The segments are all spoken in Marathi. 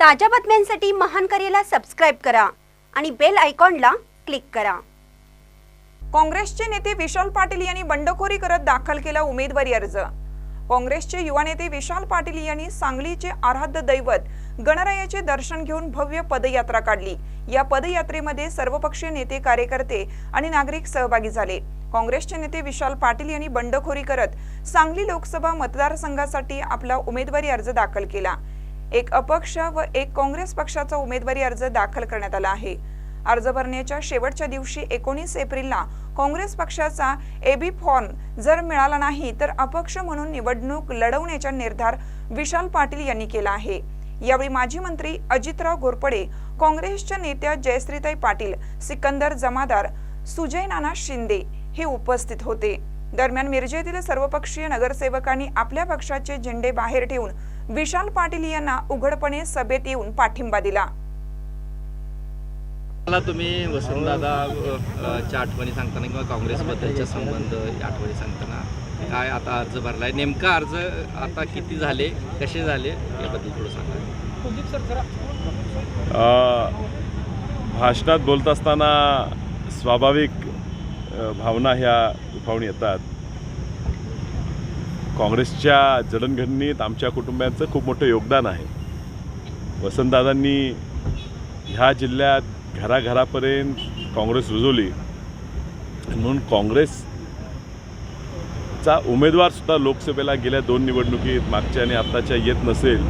ताज्या बातम्यांसाठी महान करेला सबस्क्राईब करा आणि बेल आयकॉनला क्लिक करा. काँग्रेसचे नेते विशाल पाटील यांनी बंडखोरी करत दाखल केला उमेदवारी अर्ज. काँग्रेसचे युवा नेते विशाल पाटील यांनी सांगलीचे आराध्य दैवत गणरायाचे दर्शन घेऊन भव्य पदयात्रा काढली. या पदयात्रेमध्ये सर्वपक्षीय नेते कार्यकर्ते आणि नागरिक सहभागी झाले. काँग्रेसचे नेते विशाल पाटील यांनी बंडखोरी करत सांगली लोकसभा मतदारसंघासाठी आपला उमेदवारी अर्ज दाखल केला. एक अपक्ष व एक काँग्रेस पक्षाचा उमेदवारी अर्ज दाखल करण्यात आला आहे. अर्ज भरण्याच्या शेवटच्या दिवशी एकोणीस एप्रिलला काँग्रेस पक्षाचा एबी फॉर्म जर मिळाला नाही तर अपक्ष म्हणून निवडणूक लढवण्याचा निर्धार विशाल पाटील यांनी केला आहे. यावेळी माजी मंत्री अजितराव घोरपडे काँग्रेसच्या नेत्या जयश्रीताई पाटील सिकंदर जमादार सुजय नाना शिंदे हे उपस्थित होते. दरम्यान मिरजेतील सर्वपक्षीय नगरसेवकांनी आपल्या पक्षाचे झेंडे बाहेर ठेवून विशाल पाटील यांना उघडपणे सभेत येऊन पाठिंबा दिला. मला तुम्ही वसंतदादा अ, च्या आठवणी सांगताना किंवा काँग्रेसबद्दलच्या संबंध या आठवणी सांगताना काय आता अर्ज भरलाय? नेमका अर्ज आता किती झाले? कसे झाले? याबद्दल थोडं सांगा. अ, भाषणात बोलत असताना स्वाभाविक भावना ह्या उफावून येतात. काँग्रेसच्या जडणघडणीत आमच्या कुटुंबियांचं खूप मोठं योगदान आहे. वसंतदादांनी ह्या जिल्ह्यात घराघरापर्यंत काँग्रेस रुजवली. म्हणून काँग्रेसचा उमेदवारसुद्धा लोकसभेला गेल्या दोन निवडणुकीत मागच्या आणि आत्ताच्या येत नसेल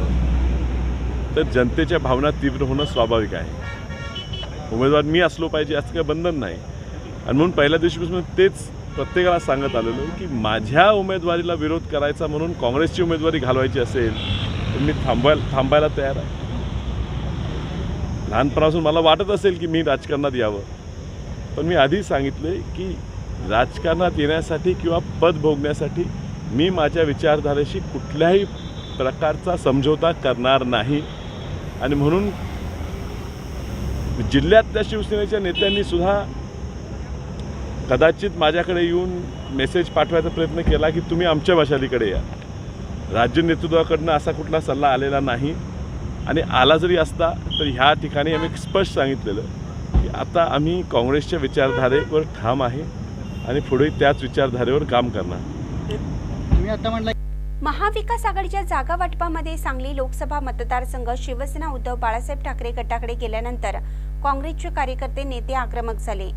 तर जनतेच्या भावना तीव्र होणं स्वाभाविक आहे. उमेदवार मी असलो पाहिजे असं काही बंधन नाही. आणि म्हणून पहिल्या दिवशीपासून तेच प्रत्येकाला सांगत आलेलो की माझ्या उमेदवारीला विरोध करायचा म्हणून काँग्रेसची उमेदवारी घालवायची असेल तर मी थांबायला थांबायला तयार आहे. लहानपणापासून मला वाटत असेल की मी राजकारणात यावं. पण मी आधी सांगितले की राजकारणात येण्यासाठी किंवा पद भोगण्यासाठी मी माझ्या विचारधारेशी कुठल्याही प्रकारचा समझोता करणार नाही. आणि म्हणून जिल्ह्यातल्या शिवसेनेच्या नेत्यांनीसुद्धा कदाचित माझ्याकडे येऊन मेसेज पाठवायचा प्रयत्न केला की तुम्ही आमच्या मशालीकडे या. राज्य नेतृत्वाकडनं असा कुठला सल्ला आलेला नाही. आणि आला जरी असता तर ह्या ठिकाणी आम्ही स्पष्ट सांगितलेलं की आता आम्ही काँग्रेसच्या विचारधारेवर ठाम आहे आणि पुढे त्याच विचारधारेवर काम करणार. तुम्ही आता म्हटलं महाविकास आघाडीच्या जागा वाटपामध्ये सांगली लोकसभा मतदारसंघ शिवसेना उद्धव बाळासाहेब ठाकरे गटाकडे गेल्यानंतर काँग्रेसचे कार्यकर्ते नेते आक्रमक झाले.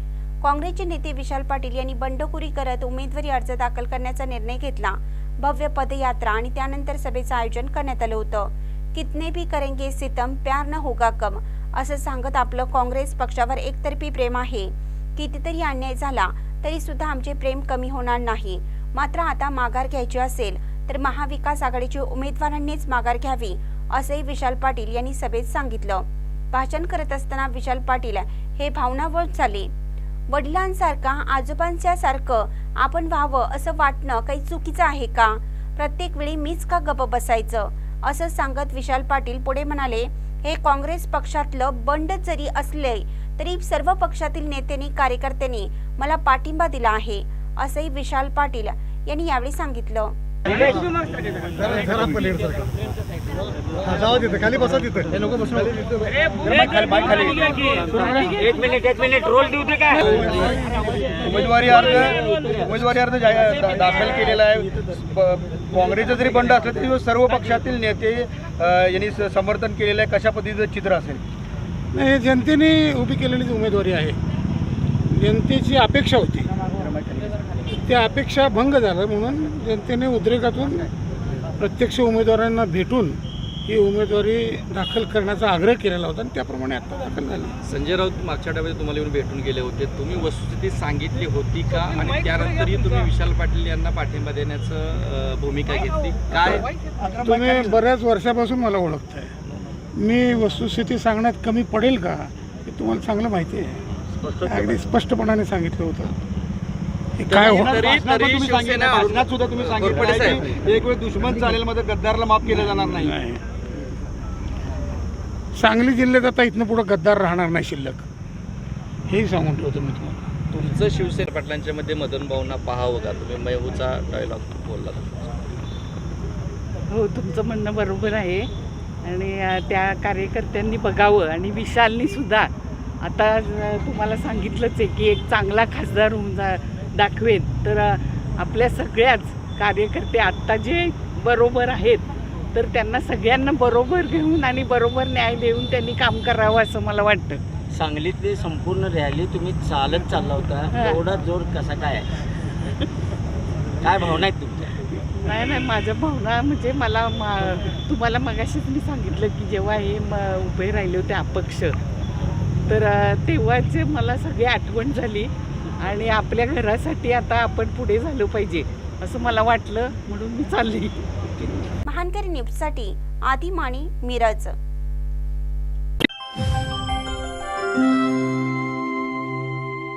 काँग्रेसचे नेते विशाल पाटील यांनी बंडखोरी करत उमेदवारी अर्ज दाखल करण्याचा निर्णय घेतला. भव्य पदयात्रा आणि त्यानंतर सभेचं आयोजन करण्यात आलं होतं. कितने भी करेंगे सितम प्यार न होगा कम असं सांगत आपलं काँग्रेस पक्षावर एकतर्फी प्रेम आहे. कितीतरी अन्याय झाला तरी सुद्धा आमचे प्रेम कमी होणार नाही. मात्र आता माघार घ्यायची असेल तर महाविकास आघाडीच्या उमेदवारांनीच माघार घ्यावी असंही विशाल पाटील यांनी सभेत सांगितलं. भाषण करत असताना विशाल पाटील हे भावनावळ झाले. वडिलांसारखा आजोबांच्या सारखं आपण व्हावं असं वाटणं काही चुकीचं आहे का? प्रत्येक वेळी मीच का गप बसायचं? असं सांगत विशाल पाटील पुढे म्हणाले हे काँग्रेस पक्षातलं बंड जरी असले तरी सर्व पक्षातील नेत्यांनी कार्यकर्त्यांनी मला पाठिंबा दिला आहे असंही विशाल पाटील यांनी यावेळी सांगितलं. जाऊ तिथं खाली बसा तिथं. हे लोक बसून एक मिनिट एक मिनिट. रोल देऊ दे काय? उमेदवारी अर्ज उमेदवारी अर्ज दाखल केलेला आहे. काँग्रेसचं जरी बंड असलं तरी सर्व पक्षातील नेते यांनी समर्थन केलेलं आहे. कशा पद्धतीचं चित्र असेल? नाही हे जनतेने उभी केलेली उमेदवारी आहे. जनतेची अपेक्षा होती. त्या अपेक्षा भंग झाला म्हणून जनतेने उद्रेकातून प्रत्यक्ष उमेदवारांना भेटून ही उमेदवारी दाखल करण्याचा आग्रह केलेला होता आणि त्याप्रमाणे आता दाखल झाली. संजय राऊत मागच्या आठवड्यात तुम्हाला येऊन भेटून गेले होते. तुम्ही वस्तुस्थिती सांगितली होती का? आणि त्यानंतरही तुम्ही विशाल पाटील यांना पाठिंबा देण्याचं भूमिका घेतली. काय? तुम्ही बऱ्याच वर्षापासून मला ओळखताय. मी वस्तुस्थिती सांगण्यात कमी पडेल का हे तुम्हाला चांगलं माहिती आहे. अगदी स्पष्टपणाने सांगितलं होतं. हे काय हो? तरी तरी शिवसेना भाषणात सुद्धा तुम्ही सांगितलं. घोरपडे आहे साहेब. की एक वेळ दुश्मन चालेल मात्र गद्दारला माफ केलं जाणार नाही. नाही. सांगली जिल्ह्यात आता इथनं पुढं गद्दार राहणार नाही शिल्लक. हेही सांगून ठेवतो मी तुम्हाला. तुमचं शिवसेना पाटलांच्या मध्ये मदन भाऊंना पाहावं का तुम्ही. मैहूचा डायलॉग बोलला हो तुमचं म्हणणं बरोबर आहे. आणि अ, त्या कार्यकर्त्यांनी बघावं. आणि विशालनी सुद्धा. आता अ, तुम्हाला सांगितलंच आहे की एक चांगला खासदार होऊन जा दाखवेन. तर आपल्या सगळ्याच कार्यकर्ते आत्ता जे बरोबर आहेत तर त्यांना सगळ्यांना बरोबर घेऊन आणि बरोबर न्याय देऊन त्यांनी काम करावं असं मला वाटतं. सांगलीतली संपूर्ण रॅली तुम्ही चालत चालला होता. एवढा जोर कसा काय? काय भावना आहेत तुमच्या? नाही नाही माझ्या भावना म्हणजे मला मा- तुम्हाला मगाशीच मी सांगितलं की जेव्हा हे म उभे राहिले होते अपक्ष तर तेव्हाचे मला सगळी आठवण झाली. आणि आपल्या घरासाठी आता आपण पुढे झालं पाहिजे असं मला वाटलं म्हणून मी चालली. महानकरी न्यूजसाठी आदी माणी मिरज.